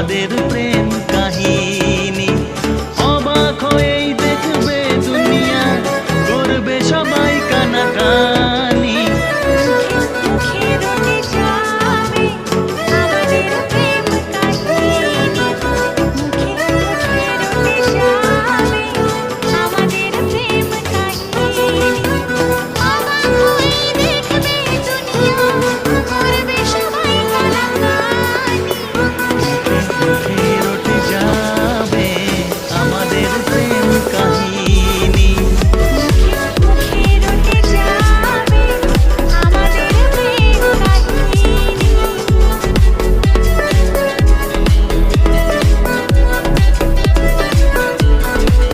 আমাদের প্রেম কাহিনী। অবাক হয়েই দেখবে দুনিয়া করবে সবাই কানাকা